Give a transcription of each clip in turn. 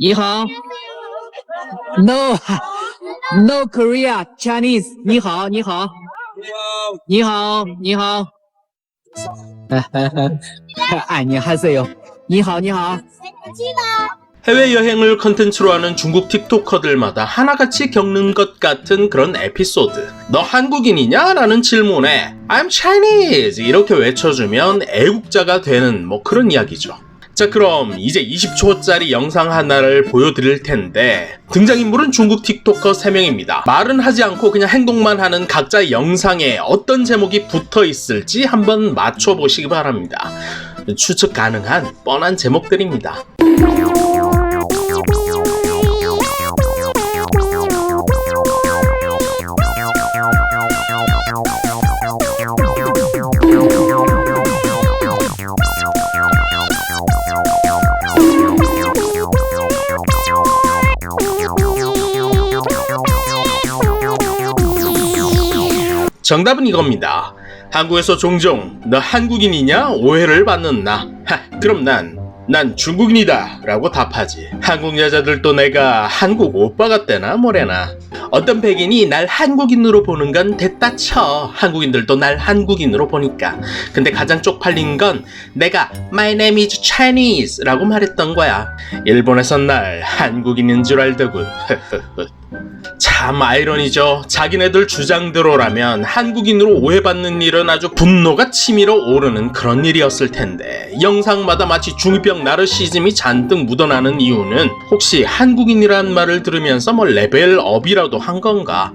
니하. No. No Korea Chinese. 니하, 니하. 니하, 니하. 안녕하세요. 니하, 니하. 해외여행을 컨텐츠로 하는 중국 틱톡커들마다 하나같이 겪는 것 같은 그런 에피소드. 너 한국인이냐? 라는 질문에 I'm Chinese! 이렇게 외쳐주면 애국자가 되는 뭐 그런 이야기죠. 자 그럼 이제 20초짜리 영상 하나를 보여드릴 텐데 등장인물은 중국 틱토커 3명입니다. 말은 하지 않고 그냥 행동만 하는 각자 영상에 어떤 제목이 붙어 있을지 한번 맞춰보시기 바랍니다. 추측 가능한 뻔한 제목들입니다. 정답은 이겁니다. 한국에서 종종 너 한국인이냐 오해를 받는 나. 하, 그럼 난, 난 중국인이다 라고 답하지. 한국 여자들도 내가 한국 오빠 같대나 뭐래나. 어떤 백인이 날 한국인으로 보는 건 됐다 쳐. 한국인들도 날 한국인으로 보니까. 근데 가장 쪽팔린 건 내가 My name is Chinese 라고 말했던 거야. 일본에선 날 한국인인 줄 알더군. 참 아이러니죠. 자기네들 주장대로라면 한국인으로 오해받는 일은 아주 분노가 치밀어 오르는 그런 일이었을 텐데 영상마다 마치 중이병 나르시즘이 잔뜩 묻어나는 이유는 혹시 한국인이란 말을 들으면서 뭐 레벨업이라도 한 건가?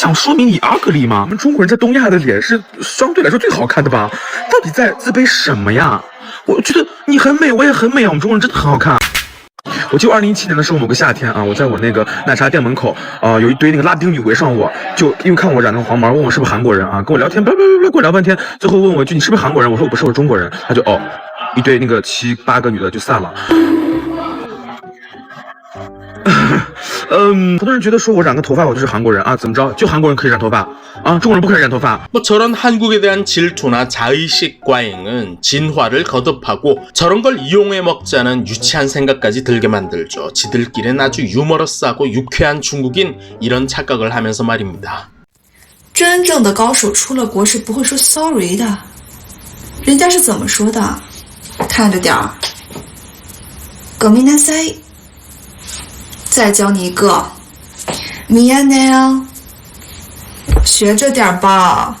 想说明你 ugly 吗？我们中国人在东亚的脸是相对来说最好看的吧？到底在自卑什么呀？我觉得你很美，我也很美啊，我们中国人真的很好看。我记得二零一七年的时候，某个夏天啊，我在我那个奶茶店门口，啊、有一堆那个拉丁女围上我，就因为看我染那个黄毛，问我是不是韩国人啊，跟我聊天，叭叭叭叭跟我聊半天，最后问我一句你是不是韩国人？我说我不是，我中国人。他就哦，一堆那个七八个女的就散了。嗯，很多人觉得说我染个头发我就是韩国人啊，怎么着？就韩国人可以染头发啊，中国人不可以染头发。 뭐 저런 한국에 대한 질투나 자의식 과잉은 진화를 거듭하고 저런 걸 이용해 먹자는 유치한 생각까지 들게 만들죠. 지들끼리는 아주 유머러스하고 유쾌한 중국인 이런 착각을 하면서 말입니다. 真正的高手出了国是不会说 sorry 的，人家是怎么说的？看着点儿，革命大赛。 再教你一个，miya nail 学着点吧。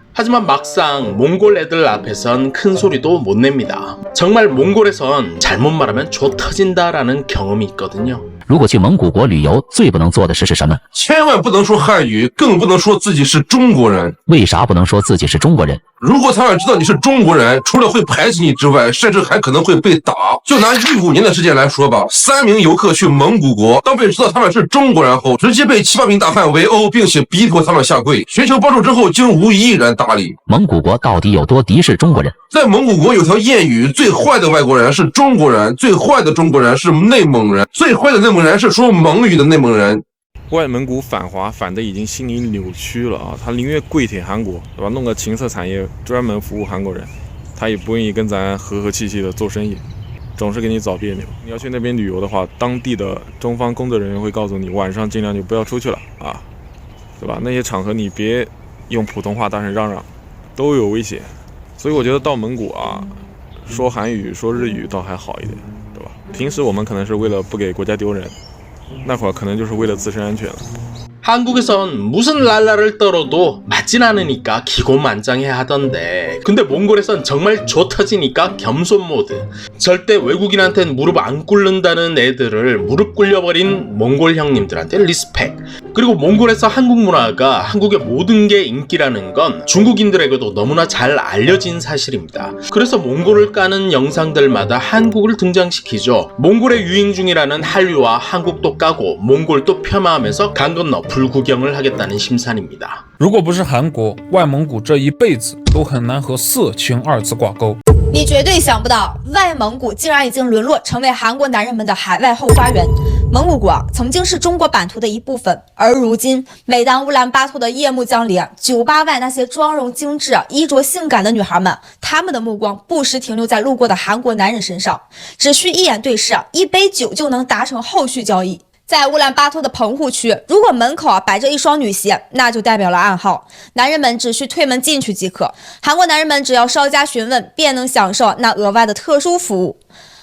하지만 막상 몽골 애들 앞에선 큰 소리도 못 냅니다. 정말 몽골에선 잘못 말하면 조 터진다라는 경험이 있거든요. 如果去蒙古国旅游，最不能做的事是什么？千万不能说汉语，更不能说自己是中国人。为啥不能说自己是中国人？如果他们知道你是中国人，除了会排挤你之外，甚至还可能会被打。就拿一五年的事件来说吧，三名游客去蒙古国，当被知道他们是中国人后，直接被七八名大汉围殴，并且逼迫他们下跪，寻求帮助之后，竟无一人搭理。蒙古国到底有多敌视中国人？在蒙古国有条谚语：最坏的外国人是中国人，最坏的中国人是内蒙人，最坏的内蒙人是说蒙语的内蒙人。外蒙古反华反的已经心理扭曲了啊！他宁愿跪舔韩国，对吧？弄个情色产业专门服务韩国人，他也不愿意跟咱和和气气的做生意，总是给你找别扭。你要去那边旅游的话，当地的中方工作人员会告诉你，晚上尽量就不要出去了啊，对吧？那些场合你别用普通话大声嚷嚷，都有危险。所以我觉得到蒙古啊，说韩语、说日语倒还好一点，平时我们可能是为了不给国家丢人。那会儿可能就是为了自身安全了。 한국에선 무슨 랄라를 떨어도 맞진 않으니까 기고만장해 하던데. 근데 몽골에선 정말 좋 터지니까 겸손 모드. 절대 외국인한텐 무릎 안 꿇는다는 애들을 무릎 꿇려버린 몽골 형님들한테 리스펙. 그리고 몽골에서 한국 문화가 한국의 모든 게 인기라는 건 중국인들에게도 너무나 잘 알려진 사실입니다. 그래서 몽골을 까는 영상들마다 한국을 등장시키죠. 몽골의 유행 중이라는 한류와 한국도 까고 몽골도 폄하하면서 강 건너 불구경을 하겠다는 심산입니다 如果不是韩国，外蒙古这一辈子都很难和色情二字挂钩。你绝对想不到，外蒙古竟然已经沦落成为韩国男人们的海外后花园。蒙古国曾经是中国版图的一部分，而如今，每当乌兰巴托的夜幕降临，酒吧外那些妆容精致、衣着性感的女孩们，她们的目光不时停留在路过的韩国男人身上，只需一眼对视，一杯酒就能达成后续交易。 在乌兰巴托的棚户区，如果门口啊摆着一双女鞋，那就代表了暗号。男人们只需推门进去即可。韩国男人们只要稍加询问，便能享受那额外的特殊服务。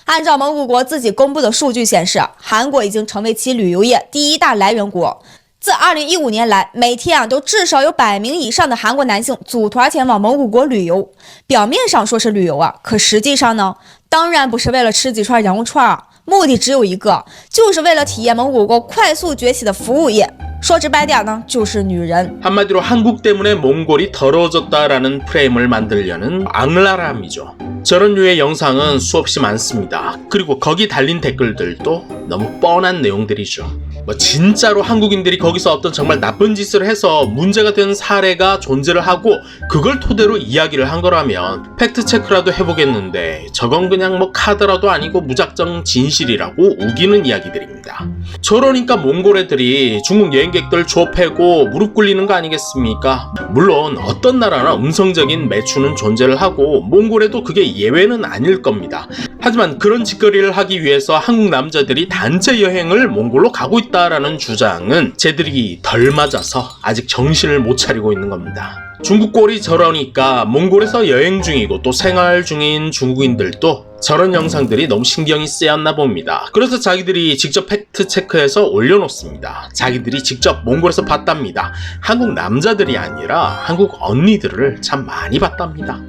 按照蒙古国自己公布的数据显示，韩国已经成为其旅游业第一大来源国。自2015年来，每天啊都至少有百名以上的韩国男性组团前往蒙古国旅游。表面上说是旅游啊，可实际上呢，当然不是为了吃几串羊肉串啊。目的只有一个，就是为了体验蒙古国快速崛起的服务业。说直白点呢，就是女人。 한마디로 한국 때문에 몽골이 더러워졌다라는 프레임을 만들려는 악랄함이죠. 저런 류의 영상은 수없이 많습니다. 그리고 거기 달린 댓글들도 너무 뻔한 내용들이죠. 뭐 진짜로 한국인들이 거기서 어떤 정말 나쁜 짓을 해서 문제가 된 사례가 존재를 하고 그걸 토대로 이야기를 한 거라면 팩트 체크라도 해보겠는데 저건 그냥 뭐 카드라도 아니고 무작정 진실이라고 우기는 이야기들입니다. 저러니까 몽골 애들이 중국 여행 객들 조패고 무릎 꿇리는 거 아니겠습니까? 물론 어떤 나라나 음성적인 매추는 존재를 하고 몽골에도 그게 예외는 아닐 겁니다. 하지만 그런 짓거리를 하기 위해서 한국 남자들이 단체 여행을 몽골로 가고 있다라는 주장은 쟤들이 덜 맞아서 아직 정신을 못 차리고 있는 겁니다. 중국 꼴이 저러니까 몽골에서 여행 중이고 또 생활 중인 중국인들도 저런 영상들이 너무 신경이 쓰였나 봅니다. 그래서 자기들이 직접 팩트 체크해서 올려놓습니다. 자기들이 직접 몽골에서 봤답니다. 한국 남자들이 아니라 한국 언니들을 참 많이 봤답니다.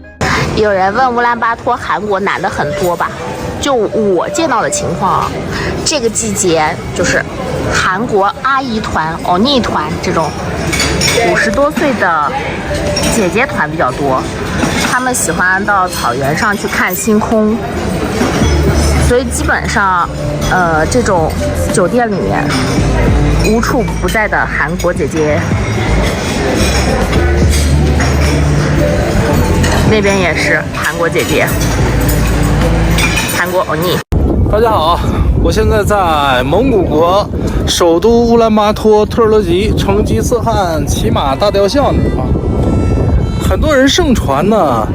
有人问乌兰巴托韩国男的很多吧？就我见到的情况啊，这个季节就是韩国阿姨团、欧尼团这种 五十多岁的姐姐团比较多，他们喜欢到草原上去看星空，所以基本上，呃，这种酒店里面无处不在的韩国姐姐。那边也是韩国姐姐，韩国欧尼。大家好，我现在在蒙古国首都乌兰巴托特尔勒吉成吉思汗骑马大雕像啊。很多人盛传呢，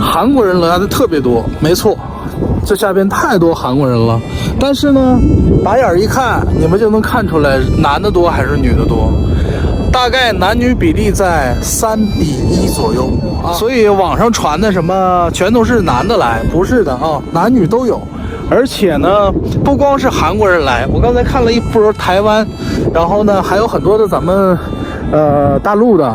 韩国人来的特别多，没错，这下边太多韩国人了。但是呢，打眼一看，你们就能看出来男的多还是女的多。大概男女比例在三比一左右啊，所以网上传的什么全都是男的来，不是的啊，男女都有。而且呢，不光是韩国人来，我刚才看了一波台湾，然后呢，还有很多的咱们呃大陆的，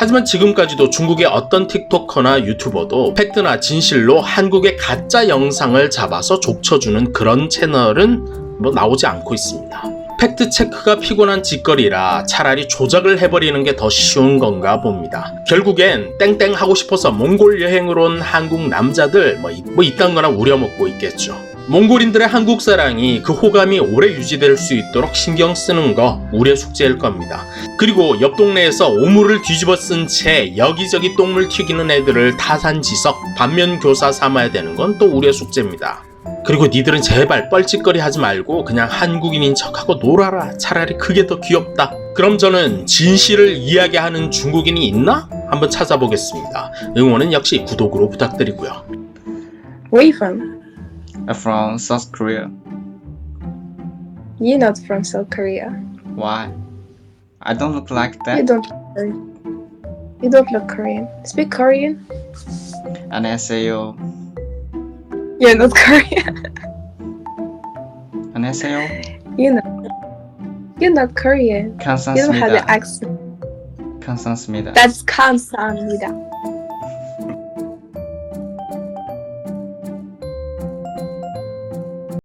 하지만 지금까지도 중국의 어떤 틱토커나 유튜버도 팩트나 진실로 한국의 가짜 영상을 잡아서 족쳐주는 그런 채널은 뭐 나오지 않고 있습니다. 팩트 체크가 피곤한 짓거리라 차라리 조작을 해버리는 게 더 쉬운 건가 봅니다. 결국엔 땡땡 하고 싶어서 몽골 여행을 온 한국 남자들 뭐, 이- 뭐 이딴 거나 우려먹고 있겠죠. 몽골인들의 한국 사랑이 그 호감이 오래 유지될 수 있도록 신경 쓰는 거 우려 숙제일 겁니다. 그리고 옆 동네에서 오물을 뒤집어 쓴 채 여기저기 똥물 튀기는 애들을 타산지석 반면 교사 삼아야 되는 건 또 우려 숙제입니다. 그리고 니들은 제발 뻘짓거리 하지 말고 그냥 한국인인 척하고 놀아라. 차라리 그게 더 귀엽다. 그럼 저는 진실을 이야기하는 중국인이 있나? 한번 찾아보겠습니다. 응원은 역시 구독으로 부탁드리고요. From? I'm from South Korea. You're not from South Korea. Why? I don't look like You that. don't. You don't look Korean. Speak Korean. 안녕하세요. You're not Korean. 안녕하세요. You're not. You're not Korean. You don't have the 감사합니다. accent. 감사합니다. That's 감사합니다.